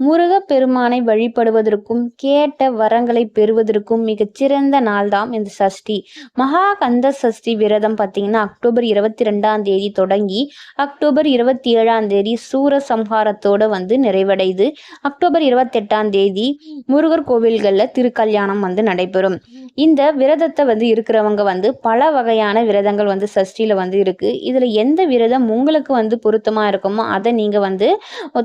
முருகப்பெருமானை வழிபடுவதற்கும் கேட்ட வரங்களை பெறுவதற்கும் மிகச்சிறந்த நாள்தான் இந்த சஷ்டி. மகா கந்த சஷ்டி விரதம் பார்த்தீங்கன்னா அக்டோபர் இருபத்தி ரெண்டாம் தேதி தொடங்கி அக்டோபர் இருபத்தி ஏழாம் தேதி சூர சம்ஹாரத்தோட வந்து நிறைவடையுது. அக்டோபர் இருபத்தெட்டாம் தேதி முருகர் கோவில்களில் திருக்கல்யாணம் வந்து நடைபெறும். இந்த விரதத்தை வந்து இருக்கிறவங்க வந்து பல வகையான விரதங்கள் வந்து சஷ்டியில் வந்து இருக்குது இதில் எந்த விரதம் உங்களுக்கு வந்து பொருத்தமாக இருக்குமோ அதை நீங்கள் வந்து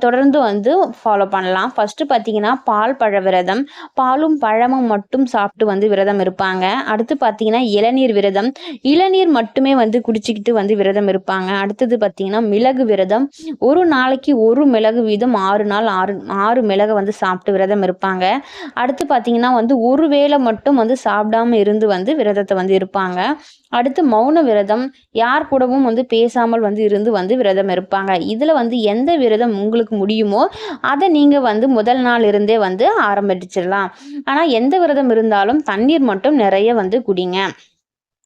தொடர்ந்து வந்து ஃபாலோ பண்ணலாம். ஃபஸ்ட்டு பார்த்தீங்கன்னா பால் பழ விரதம் பாலும் பழமும் மட்டும் சாப்பிட்டு வந்து விரதம் இருப்பாங்க. அடுத்து பார்த்தீங்கன்னா இளநீர் விரதம். இளநீர் மட்டுமே வந்து குடிச்சிக்கிட்டு வந்து விரதம் இருப்பாங்க. அடுத்தது பார்த்தீங்கன்னா மிளகு விரதம். ஒரு நாளைக்கு ஒரு மிளகு வீதம் ஆறு நாள் ஆறு ஆறு மிளகை வந்து சாப்பிட்டு விரதம் இருப்பாங்க. அடுத்து பார்த்தீங்கன்னா வந்து ஒரு வேளை மட்டும் வந்து சாப்பிடாம இருந்து வந்து விரதத்தை வந்து இருப்பாங்க. அடுத்து மௌன விரதம். யார் கூடவும் வந்து பேசாமல் வந்து இருந்து வந்து விரதம் இருப்பாங்க. இதில் வந்து எந்த விரதம் உங்களுக்கு முடியுமோ அதை நீங்கள் வந்து முதல் நாள் இருந்தே வந்து ஆரம்பிச்சிடலாம். ஆனால் எந்த விரதம் இருந்தாலும் தண்ணீர் மட்டும் நிறைய வந்து குடிங்க.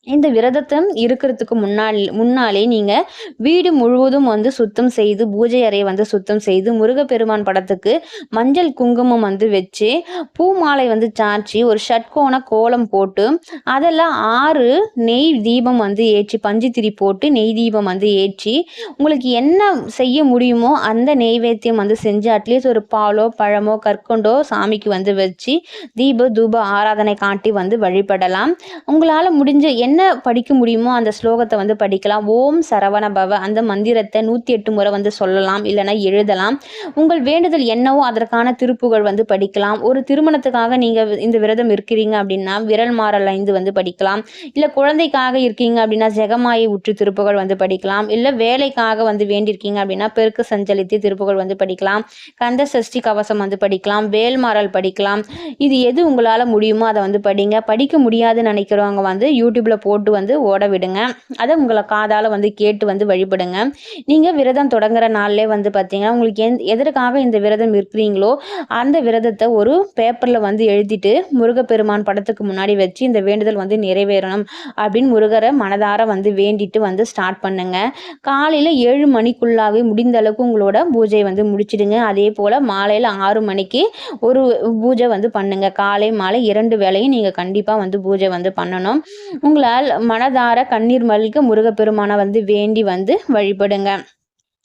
இந்த விரதத்தை இருக்கிறதுக்கு முன்னால் முன்னாலே நீங்கள் வீடு முழுவதும் வந்து சுத்தம் செய்து பூஜை அறையை வந்து சுத்தம் செய்து முருகப்பெருமான் படத்துக்கு மஞ்சள் குங்குமம் வந்து வச்சு பூ மாலை வந்து சாச்சி ஒரு ஷட்கோண கோலம் போட்டு அதெல்லாம் ஆறு நெய் தீபம் வந்து ஏற்றி பஞ்சுத்திரி போட்டு நெய் தீபம் வந்து ஏற்றி உங்களுக்கு என்ன செய்ய முடியுமோ அந்த நெய்வேத்தியம் வந்து செஞ்சு அட்லீஸ்ட் ஒரு பாலோ பழமோ கற்கொண்டோ சாமிக்கு வந்து வச்சு தீப தூப ஆராதனை காட்டி வந்து வழிபடலாம். உங்களால் முடிஞ்ச என்ன படிக்க முடியுமோ அந்த ஸ்லோகத்தை வந்து படிக்கலாம். ஓம் சரவண பவ அந்த மந்திரத்தை நூற்றி எட்டு முறை வந்து சொல்லலாம் இல்லைன்னா எழுதலாம். உங்கள் வேண்டுதல் என்னவோ அதற்கான திருப்புகள் வந்து படிக்கலாம். ஒரு திருமணத்துக்காக நீங்கள் இந்த விரதம் இருக்கிறீங்க அப்படின்னா விரல் மாறல் ஐந்து வந்து படிக்கலாம். இல்லை குழந்தைக்காக இருக்கீங்க அப்படின்னா ஜெகமாயை உற்று திருப்புகள் வந்து படிக்கலாம். இல்லை வேலைக்காக வந்து வேண்டியிருக்கீங்க அப்படின்னா பெருக்கு சஞ்சலித்து திருப்புகள் வந்து படிக்கலாம். கந்த சஷ்டி கவசம் வந்து படிக்கலாம். வேல்மாறல் படிக்கலாம். இது எது உங்களால் முடியுமோ அதை வந்து படிங்க. படிக்க முடியாதுன்னு நினைக்கிறவங்க வந்து யூடியூப்பில் போட்டு வந்து ஓட விடுங்க. அதை உங்களை காதால் வந்து கேட்டு வந்து வழிபடுங்க. நீங்கள் விரதம் தொடங்குற நாள்லே வந்து பார்த்தீங்கன்னா உங்களுக்கு எந் எதற்காக இந்த விரதம் இருக்கிறீங்களோ அந்த விரதத்தை ஒரு பேப்பரில் வந்து எழுதிட்டு முருகப்பெருமான் படத்துக்கு முன்னாடி வச்சு இந்த வேண்டுதல் வந்து நிறைவேறணும் அப்படின்னு முருகரை மனதார வந்து வேண்டிட்டு வந்து ஸ்டார்ட் பண்ணுங்க. காலையில் ஏழு மணிக்குள்ளாகவே முடிந்த அளவுக்கு உங்களோட பூஜை வந்து முடிச்சிடுங்க. அதே போல் மாலையில் ஆறு மணிக்கு ஒரு பூஜை வந்து பண்ணுங்க. காலை மாலை இரண்டு வேலையும் நீங்கள் கண்டிப்பாக வந்து பூஜை வந்து பண்ணணும். உங்களை உங்களால் மனதார கண்ணீர் மல்க முருகப்பெருமானை வந்து வேண்டி வந்து வழிபடுங்க.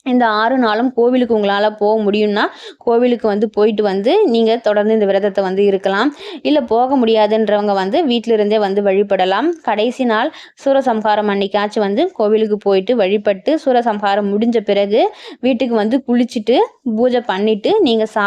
இந்த ஆறு நாளும் கோவிலுக்கு உங்களால் போக முடியும்னா கோவிலுக்கு வந்து போயிட்டு வந்து நீங்கள் தொடர்ந்து இந்த விரதத்தை வந்து இருக்கலாம். இல்லை போக முடியாதுன்றவங்க வந்து வீட்டிலிருந்தே வந்து வழிபடலாம். கடைசி நாள் சூரசம்ஹாரம் அன்னைக்காச்சும் வந்து கோவிலுக்கு போயிட்டு வழிபட்டு சூரசம்ஹாரம் முடிஞ்ச பிறகு வீட்டுக்கு வந்து குளிச்சுட்டு பூஜை பண்ணிவிட்டு நீங்கள் சா